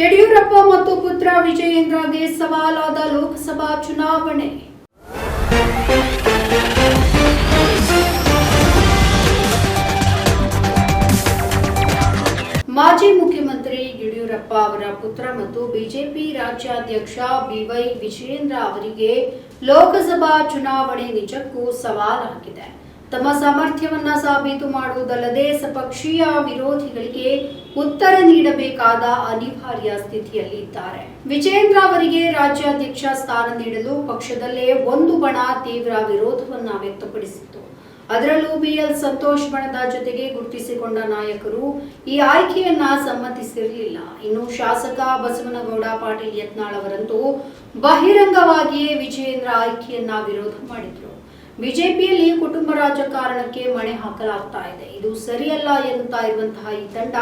ಯಡಿಯೂರಪ್ಪ ಮತ್ತು ಪುತ್ರ ವಿಜಯೇಂದ್ರಗೆ ಸವಾಲಾದ ಲೋಕಸಭಾ ಚುನಾವಣೆ. ಮಾಜಿ ಮುಖ್ಯಮಂತ್ರಿ ಯಡಿಯೂರಪ್ಪ ಅವರ ಪುತ್ರ ಮತ್ತು ಬಿಜೆಪಿ ರಾಜ್ಯಾಧ್ಯಕ್ಷ ಬಿವೈ ವಿಜಯೇಂದ್ರ ಅವರಿಗೆ ಲೋಕಸಭಾ ಚುನಾವಣೆ ನಿಜಕ್ಕೂ ಸವಾಲಾಗಿದೆ. ತಮ್ಮ ಸಾಮರ್ಥ್ಯವನ್ನ ಸಾಬೀತು ಮಾಡುವುದಲ್ಲದೆ ಸಪಕ್ಷೀಯ ವಿರೋಧಿಗಳಿಗೆ ಉತ್ತರ ನೀಡಬೇಕಾದ ಅನಿವಾರ್ಯ ಸ್ಥಿತಿಯಲ್ಲಿ ಇದ್ದಾರೆ. ವಿಜಯೇಂದ್ರ ಅವರಿಗೆ ರಾಜ್ಯಾಧ್ಯಕ್ಷ ಸ್ಥಾನ ನೀಡಲು ಪಕ್ಷದಲ್ಲೇ ಒಂದು ಬಣ ತೀವ್ರ ವಿರೋಧವನ್ನ ವ್ಯಕ್ತಪಡಿಸಿತ್ತು. ಅದರಲ್ಲೂ ಬಿಎಲ್ ಸಂತೋಷ್ ಬಣದ ಜೊತೆಗೆ ಗುರುತಿಸಿಕೊಂಡ ನಾಯಕರು ಈ ಆಯ್ಕೆಯನ್ನ ಸಮ್ಮತಿಸಿರಲಿಲ್ಲ. ಇನ್ನು ಶಾಸಕ ಬಸವನಗೌಡ, ಪಾಟೀಲ್ ಯತ್ನಾಳ್ ಅವರಂತೂ ಬಹಿರಂಗವಾಗಿಯೇ ವಿಜಯೇಂದ್ರ ಆಯ್ಕೆಯನ್ನ ವಿರೋಧ ಮಾಡಿದ್ರು. ಬಿಜೆಪಿಯಲ್ಲಿ ಕುಟುಂಬ ರಾಜಕಾರಣಕ್ಕೆ ಮಣೆ ಹಾಕಲಾಗ್ತಾ ಇದೆ. ಇದು ಸರಿಯಲ್ಲ ಎನ್ನುತ್ತಾ ಇರುವಂತಹ ಈ ತಂಡ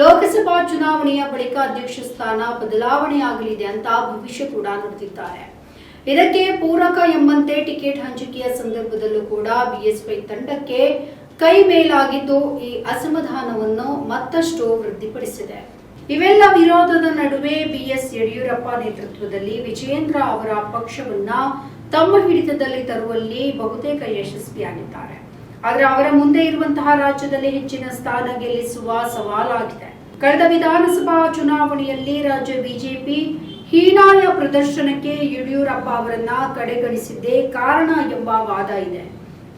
ಲೋಕಸಭಾ ಚುನಾವಣೆಯ ಬಳಿಕ ಅಧ್ಯಕ್ಷ ಸ್ಥಾನ ಬದಲಾವಣೆಯಾಗಲಿದೆ ಅಂತ ಭವಿಷ್ಯ ಕೂಡ ನುಡಿದಿದ್ದಾರೆ. ಇದಕ್ಕೆ ಪೂರಕ ಎಂಬಂತೆ ಟಿಕೆಟ್ ಹಂಚಿಕೆಯ ಸಂದರ್ಭದಲ್ಲೂ ಕೂಡ ಬಿಎಸ್ವೈ ತಂಡಕ್ಕೆ ಕೈ ಮೇಲಾಗಿದ್ದು ಈ ಅಸಮಾಧಾನವನ್ನು ಮತ್ತಷ್ಟು ವೃದ್ಧಿಪಡಿಸಿದೆ. ಇವೆಲ್ಲ ವಿರೋಧದ ನಡುವೆ ಬಿಎಸ್ ಯಡಿಯೂರಪ್ಪ ನೇತೃತ್ವದಲ್ಲಿ ವಿಜಯೇಂದ್ರ ಅವರ ಪಕ್ಷವನ್ನ ತಮ್ಮ ಹಿಡಿತದಲ್ಲಿ ತರುವಲ್ಲಿ ಬಹುತೇಕ ಯಶಸ್ವಿಯಾಗಿದ್ದಾರೆ. ಆದರೆ ಅವರ ಮುಂದೆ ಇರುವಂತಹ ರಾಜ್ಯದಲ್ಲಿ ಹೆಚ್ಚಿನ ಸ್ಥಾನ ಗೆಲ್ಲಿಸುವ ಸವಾಲಾಗಿದೆ. ಕಳೆದ ವಿಧಾನಸಭಾ ಚುನಾವಣೆಯಲ್ಲಿ ರಾಜ್ಯ ಬಿಜೆಪಿ ಹೀನಾಯ ಪ್ರದರ್ಶನಕ್ಕೆ ಯಡಿಯೂರಪ್ಪ ಅವರನ್ನ ಕಡೆಗಣಿಸಿದ್ದೇ ಕಾರಣ ಎಂಬ ವಾದ ಇದೆ.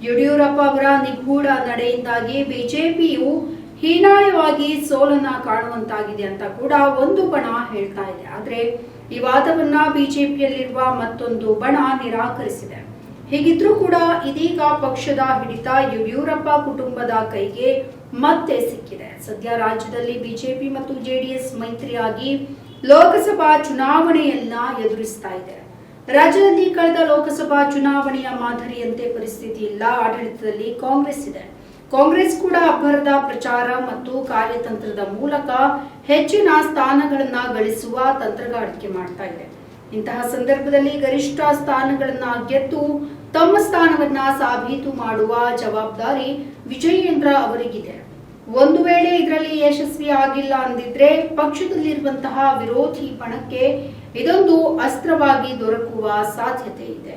ಯಡಿಯೂರಪ್ಪ ಅವರ ನಿಗೂಢ ನಡೆಯಿಂದಾಗಿ ಬಿಜೆಪಿಯು ಹೀನಾಯವಾಗಿ ಸೋಲನ್ನ ಕಾಣುವಂತಾಗಿದೆ ಅಂತ ಕೂಡ ಒಂದು ಬಣ ಹೇಳ್ತಾ ಇದೆ. ಆದ್ರೆ ಈ ವಾದವನ್ನ ಬಿಜೆಪಿಯಲ್ಲಿರುವ ಮತ್ತೊಂದು ಬಣ ನಿರಾಕರಿಸಿದೆ. ಹೀಗಿದ್ರೂ ಕೂಡ ಇದೀಗ ಪಕ್ಷದ ಹಿಡಿತ ಯಡಿಯೂರಪ್ಪ ಕುಟುಂಬದ ಕೈಗೆ ಮತ್ತೆ ಸಿಕ್ಕಿದೆ. ಸದ್ಯ ರಾಜ್ಯದಲ್ಲಿ ಬಿಜೆಪಿ ಮತ್ತು ಜೆಡಿಎಸ್ ಮೈತ್ರಿಯಾಗಿ ಲೋಕಸಭಾ ಚುನಾವಣೆಯನ್ನ ಎದುರಿಸ್ತಾ ಇದೆ. ರಾಜ್ಯದಲ್ಲಿ ಕಳೆದ ಲೋಕಸಭಾ ಚುನಾವಣೆಯ ಮಾದರಿಯಂತೆ ಪರಿಸ್ಥಿತಿ ಇಲ್ಲ. ಆಡಳಿತದಲ್ಲಿ ಕಾಂಗ್ರೆಸ್ ಇದೆ. ಕಾಂಗ್ರೆಸ್ ಕೂಡ ಅಬ್ಬರದ ಪ್ರಚಾರ ಮತ್ತು ಕಾರ್ಯತಂತ್ರದ ಮೂಲಕ ಹೆಚ್ಚಿನ ಸ್ಥಾನಗಳನ್ನ ಗಳಿಸುವ ತಂತ್ರಗಾರಿಕೆ ಮಾಡ್ತಾ ಇದೆ. ಇಂತಹ ಸಂದರ್ಭದಲ್ಲಿ ಗರಿಷ್ಠ ಸ್ಥಾನಗಳನ್ನ ಗೆದ್ದು ತಮ್ಮ ಸ್ಥಾನವನ್ನ ಸಾಬೀತು ಮಾಡುವ ಜವಾಬ್ದಾರಿ ವಿಜಯೇಂದ್ರ ಅವರಿಗಿದೆ. ಒಂದು ವೇಳೆ ಇದರಲ್ಲಿ ಯಶಸ್ವಿ ಆಗಿಲ್ಲ ಅಂದಿದ್ರೆ ಪಕ್ಷದಲ್ಲಿರುವಂತಹ ವಿರೋಧಿ ಬಣಕ್ಕೆ ಇದೊಂದು ಅಸ್ತ್ರವಾಗಿ ದೊರಕುವ ಸಾಧ್ಯತೆ ಇದೆ.